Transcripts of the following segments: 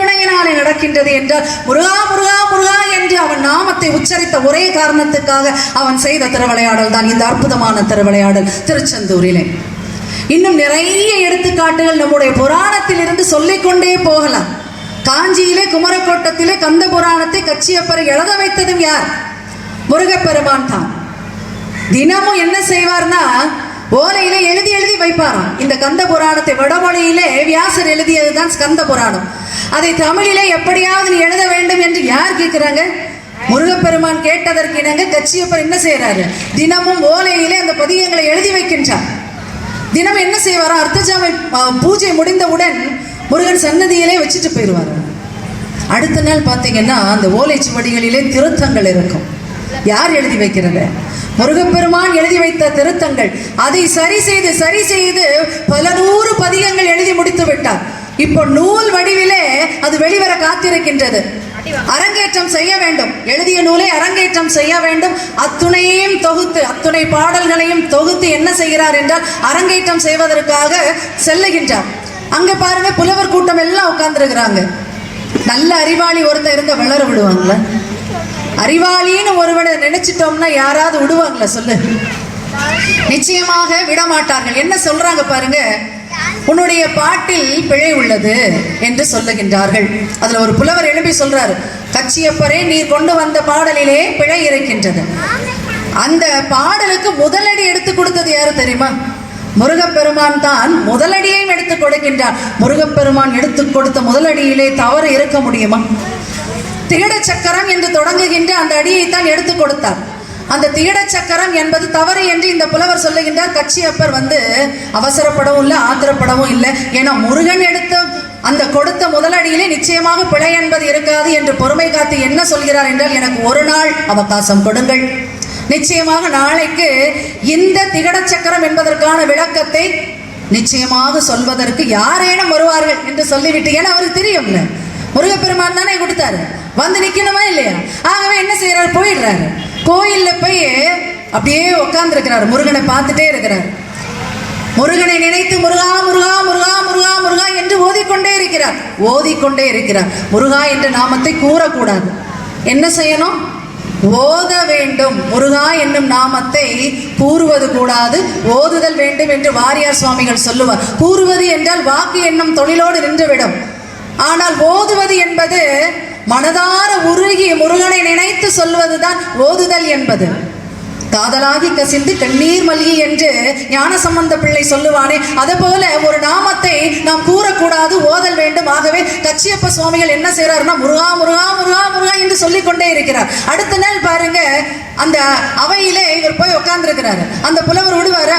கருணையினாலே நடக்கின்றது என்றால் முருகா முருகா முருகா என்று அவன் நாமத்தை உச்சரித்த ஒரே காரணத்துக்காக அவன் செய்த திருவிளையாடல் தான். இந்த அற்புதமான திருவிளையாடல் திருச்செந்தூரிலே. இன்னும் நிறைய எடுத்துக்காட்டுகள் நம்முடைய புராணத்தில் இருந்து சொல்லிக்கொண்டே போகலாம். காஞ்சியிலே குமரக்கோட்டத்திலே கந்த புராணத்தை கச்சியப்பரை எழுத வைத்ததும் யார்? முருகப்பெருமான் தான். தினமும் என்ன செய்வார்னா ஓலையில எழுதி எழுதி வைப்பாராம். இந்த கந்த புராணத்தை வடமொழியிலே வியாசர் எழுதியதுதான் ஸ்கந்த புராணம். அதை தமிழிலே எப்படியாவது நீ எழுத வேண்டும் என்று யார் கேட்கிறாங்க? முருகப்பெருமான் கேட்டதற்கு இணங்க கச்சியப்பர் என்ன செய்யறாரு தினமும் ஓலையிலே அந்த பதியங்களை எழுதி வைக்கின்றார். தினம் என்ன செய்வாரா? அர்த்தஜாமை பூஜை முடிந்தவுடன் முருகன் சன்னதியிலே வச்சுட்டு போயிடுவார். அடுத்த நாள் பார்த்தீங்கன்னா அந்த ஓலைச்சுவடிகளிலே திருத்தங்கள் இருக்கும். யார் எழுதி வைக்கிறது? முருகப்பெருமான் எழுதி வைத்த திருத்தங்கள். அதை சரி செய்து சரி செய்து பல நூறு பதிகங்கள் எழுதி முடித்து விட்டார். இப்போ நூல் வடிவிலே அது வெளிவர காத்திருக்கின்றது. அரங்கேற்றம் செய்ய வேண்டும். எழுதிய நூலை அரங்கேற்றம் செய்ய வேண்டும். அத்துணையையும் தொகுத்து அத்துணை பாடல்களையும் தொகுத்து என்ன செய்கிறார் என்றால் அரங்கேற்றம் செய்வதற்காக செல்லுகின்றார். அங்க பாருங்க புலவர் கூட்டம் எல்லாம் உட்கார்ந்துருக்கிறாங்க. நல்ல அறிவாளி ஒருத்தன் இருந்த வளர விடுவாங்களா? அறிவாளின்னு ஒருவனை நினைச்சிட்டோம்னா யாராவது விடுவாங்களா? சொல்லு. நிச்சயமாக விட மாட்டார்கள் என்ன சொல்றாங்க பாருங்க உன்னுடைய பாட்டில் பிழை உள்ளது என்று சொல்லுகின்றார்கள். அதுல ஒரு புலவர் எழுப்பி சொல்றாரு கச்சியப்பரே நீர் கொண்டு வந்த பாடலிலே பிழை இருக்கின்றது. அந்த பாடலுக்கு முதலடி எடுத்து கொடுத்தது யாரு தெரியுமா? முருகப்பெருமான் தான் முதலடியையும் எடுத்து கொடுக்கின்றார். முருகப்பெருமான் எடுத்து கொடுத்த முதலடியிலே தவறு இருக்க முடியுமா? திகட சக்கரம் என்று தொடங்குகின்ற அந்த அடியை தான் எடுத்து கொடுத்தார். அந்த தீட சக்கரம் என்பது தவறு என்று இந்த புலவர் சொல்லுகின்றார். கட்சியப்பர் வந்து அவசரப்படவும் இல்லை ஆத்திரப்படவும் இல்லை. ஏன்னா முருகன் எடுத்த அந்த கொடுத்த முதலடியிலே நிச்சயமாக பிழை என்பது இருக்காது என்று பொறுமை காத்து என்ன சொல்கிறார் என்றால் எனக்கு ஒரு நாள் அவகாசம் கொடுங்கள். நிச்சயமாக நாளைக்கு இந்த திகட சக்கரம் என்பதற்கான விளக்கத்தை நிச்சயமாக சொல்வதற்கு யாரேனும் வருவார்கள் என்று சொல்லிவிட்டு ஏன்னா அவருக்கு தெரியும்ல முருகப்பெருமான் தானே கொடுத்தாரு. வந்து நிக்கணுமா இல்லையா? ஆகவே என்ன செய்யறாரு போயிடுறாரு. கோயில்ல போய் அப்படியே உட்காந்துருக்கிறார் முருகனை பார்த்துட்டே இருக்கிறார். முருகனை நினைத்து முருகா முருகா முருகா முருகா முருகா என்று ஓதிக்கொண்டே இருக்கிறார். ஓதிக்கொண்டே இருக்கிறார். முருகா என்ற நாமத்தை கூறக்கூடாது. என்ன செய்யணும்? ஓத வேண்டும். முருகா என்னும் நாமத்தை கூறுவது கூடாது. ஓதுதல் வேண்டும் என்று வாரியார் சுவாமிகள் சொல்லுவார். கூறுவது என்றால் வாக்கு என்னும் தொழிலோடு நின்றுவிடும். ஆனால் ஓதுவது என்பது மனதார உருகி முருகனை நினைத்து சொல்வதுதான் ஓதுதல் என்பது. காதலாகி கசிந்து கண்ணீர் மல்கி என்று ஞான சம்பந்த பிள்ளை சொல்லுவானே அதுபோல ஒரு நாமத்தை நாம் கூறக்கூடாது ஓதல் வேண்டும். ஆகவே கச்சியப்ப சுவாமிகள் என்ன செய்கிறாருன்னா முருகா முருகா முருகா முருகா என்று சொல்லிக் கொண்டே இருக்கிறார். அடுத்த நாள் பாருங்க அந்த அவையிலே இவர் போய் உட்கார்ந்துருக்கிறாரு அந்த புலவர் விடுவார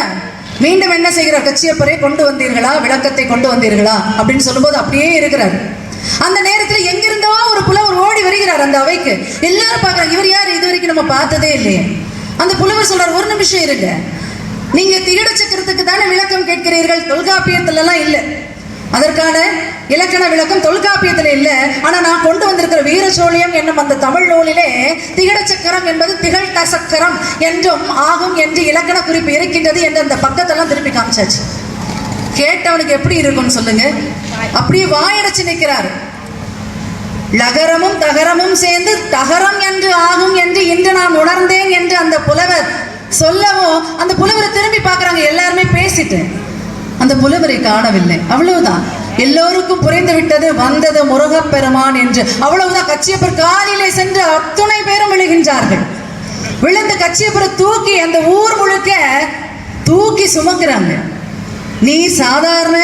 மீண்டும் என்ன செய்கிறார் கச்சியப்பரே கொண்டு வந்தீர்களா? விளக்கத்தை கொண்டு வந்தீர்களா? அப்படின்னு சொல்லும்போது அப்படியே இருக்கிறார். அந்த நேரத்தில் வேகமா ஒரு புலவர் ஓடி வருகிறார் அந்த அவைக்கு. எல்லாரும் பாக்குறாங்க இவர் யார்? இது வரைக்கும் நம்ம பார்த்ததே இல்லையே. அந்த புலவர் சொல்றார் ஒரு நிமிஷம் இருங்க. நீங்க திகட சக்கரத்துக்கு தானே விளக்கம் கேட்கிறீர்கள்? தொல்காப்பியத்துல எல்லாம் இல்லை. அதற்கான இலக்கண விளக்கம் தொல்காப்பியத்தில் இல்லை. ஆனால் நான் கொண்டு வந்திருக்கிற வீரசோழியம் என்னும் அந்த தமிழ் நூலிலே திகட சக்கரம் என்பது திகழ் சக்கரம் என்றும் ஆகும் என்று இலக்கண குறிப்பு இருக்கின்றது என்று அந்த பக்கத்தெல்லாம் திருப்பி காமிச்சாச்சு. கேட்டவனுக்கு எப்படி இருக்கும்னு சொல்லுங்க. அப்படியே வாயடைச்சு நிற்கிறாரு லகரமும் தகரமும் சேர்ந்து தகரம் என்று ஆகும் என்று இன்று நான் உணர்ந்தேன் என்று அந்த புலவர் சொல்லவும் அந்த புலவரை திரும்பி பார்க்குறாங்க. எல்லாருமே பேசிட்டு அந்த புலவரை காணவில்லை. அவ்வளவுதான். எல்லோருக்கும் புரிந்து விட்டது வந்தது முருகப்பெருமான் என்று. அவ்வளவுதான். கச்சியப்பர் காலிலே சென்று அத்துணை பேரும் விழுகின்றார்கள். விழுந்து கச்சியப்பரை தூக்கி அந்த ஊர் முழுக்க தூக்கி சுமக்கிறாங்க. நீ சாதாரண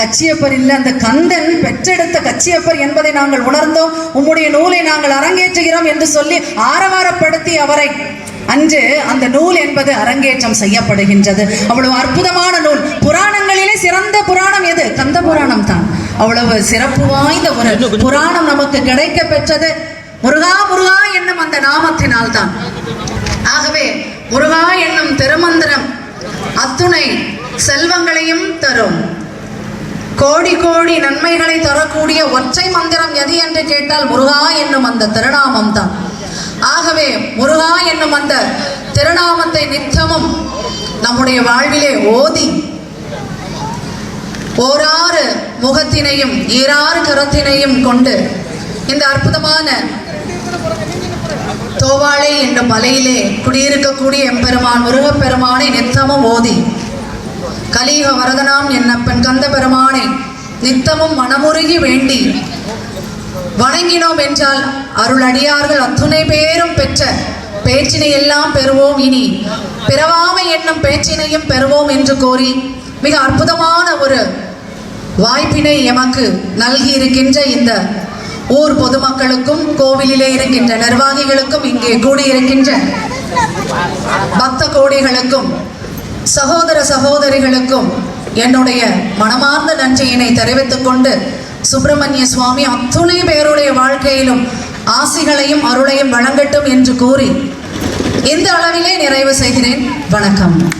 கச்சியப்பர் இல்லை அந்த கந்தன் பெற்றெடுத்த கச்சியப்பர் என்பதை நாங்கள் உணர்ந்தோம். உம்முடைய நூலை நாங்கள் அரங்கேற்றுகிறோம் என்று சொல்லி ஆரவாரப்படுத்தி அவரை அன்று அந்த நூல் என்பது அரங்கேற்றம் செய்யப்படுகின்றது. அவ்வளவு அற்புதமான நூல். புராணங்களிலே சிறந்த புராணம் எது? கந்த புராணம் தான். அவ்வளவு சிறப்பு வாய்ந்த ஒரு புராணம் நமக்கு கிடைக்க பெற்றது. முருகா முருகா என்னும் அந்த நாமத்தினால் தான். ஆகவே முருகா என்னும் திருமந்திரம் அத்துணை செல்வங்களையும் தரும். கோடி கோடி நன்மைகளை தரக்கூடிய ஒற்றை மந்திரம் எது என்று கேட்டால் முருகா என்னும் அந்த திருநாமம் தான் ஆகவே முருகா என்னும் அந்த திருநாமத்தை நித்தமும் நம்முடைய வாழ்விலே ஓதி ஓராறு முகத்தினையும் ஈராறு கரத்தினையும் கொண்டு இந்த அற்புதமான தோவாளை என்ற மலையிலே குடியிருக்கக்கூடிய எம்பெருமான் முருகப்பெருமானை நித்தமும் ஓதி கலியுக வரதனாம் என்னப்பன் கந்த பெருமானை நித்தமும் மனமுருகி வேண்டி வணங்கினோம் என்றால் அருளடியார்கள் அத்துணை பேரும் பெற்ற பேச்சினை எல்லாம் பெறுவோம் இனி. பிறவாமை என்னும் பேச்சினையும் பெறுவோம் என்று கோரி மிக அற்புதமான ஒரு வாய்ப்பினை எமக்கு நல்கி இருக்கின்ற இந்த ஊர் பொதுமக்களுக்கும் கோவிலிலே இருக்கின்ற நிர்வாகிகளுக்கும் இங்கே கூடியிருக்கின்ற பக்த கோடிகளுக்கும் சகோதர சகோதரிகளுக்கும் என்னுடைய மனமார்ந்த நன்றியினை தெரிவித்துக் கொண்டு சுப்பிரமணிய சுவாமி அத்துணை பேருடைய வாழ்க்கையிலும் ஆசிகளையும் அருளையும் வழங்கட்டும் என்று கூறி இந்த அளவிலே நிறைவு செய்கிறேன். வணக்கம்.